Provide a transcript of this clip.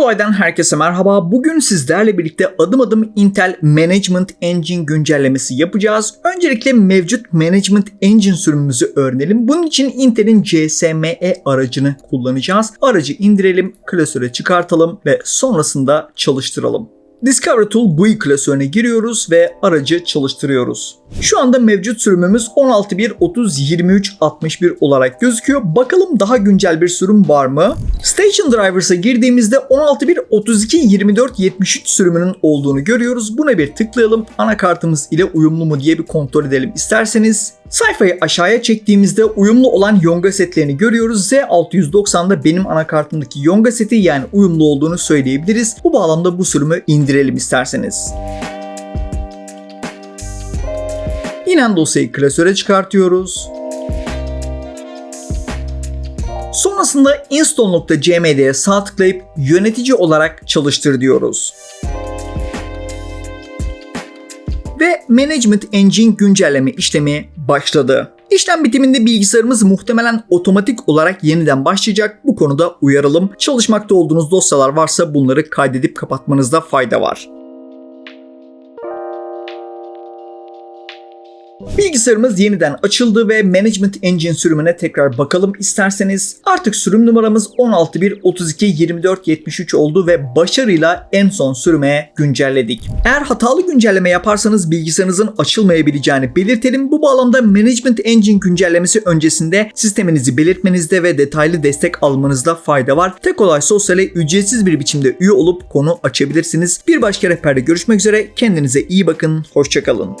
Kolay'dan herkese merhaba. Bugün sizlerle birlikte adım adım Intel Management Engine güncellemesi yapacağız. Öncelikle mevcut Management Engine sürümümüzü öğrenelim. Bunun için Intel'in CSME aracını kullanacağız. Aracı indirelim, klasöre çıkartalım ve sonrasında çalıştıralım. Discovery Tool GUI klasörüne giriyoruz ve aracı çalıştırıyoruz. Şu anda mevcut sürümümüz 16.1.30.23.61 olarak gözüküyor. Bakalım daha güncel bir sürüm var mı? Station Drivers'a girdiğimizde 16.1.32.24.73 sürümünün olduğunu görüyoruz. Buna bir tıklayalım. Anakartımız ile uyumlu mu diye bir kontrol edelim isterseniz. Sayfayı aşağıya çektiğimizde uyumlu olan Yonga setlerini görüyoruz. Z690'da benim anakartımdaki Yonga seti yani uyumlu olduğunu söyleyebiliriz. Bu bağlamda bu sürümü indirelim isterseniz. İnen dosyayı klasöre çıkartıyoruz. Sonrasında install.cmd'ye sağ tıklayıp yönetici olarak çalıştır diyoruz. Ve Management Engine güncelleme işlemi başladı. İşlem bitiminde bilgisayarımız muhtemelen otomatik olarak yeniden başlayacak. Bu konuda uyaralım. Çalışmakta olduğunuz dosyalar varsa bunları kaydedip kapatmanızda fayda var. Bilgisayarımız yeniden açıldı ve Management Engine sürümüne tekrar bakalım isterseniz. Artık sürüm numaramız 16.1.32.24.73 oldu ve başarıyla en son sürüme güncelledik. Eğer hatalı güncelleme yaparsanız bilgisayarınızın açılmayabileceğini belirtelim. Bu bağlamda Management Engine güncellemesi öncesinde sisteminizi belirtmenizde ve detaylı destek almanızda fayda var. Tek olay sosyale ücretsiz bir biçimde üye olup konu açabilirsiniz. Bir başka rehberde görüşmek üzere. Kendinize iyi bakın. Hoşçakalın.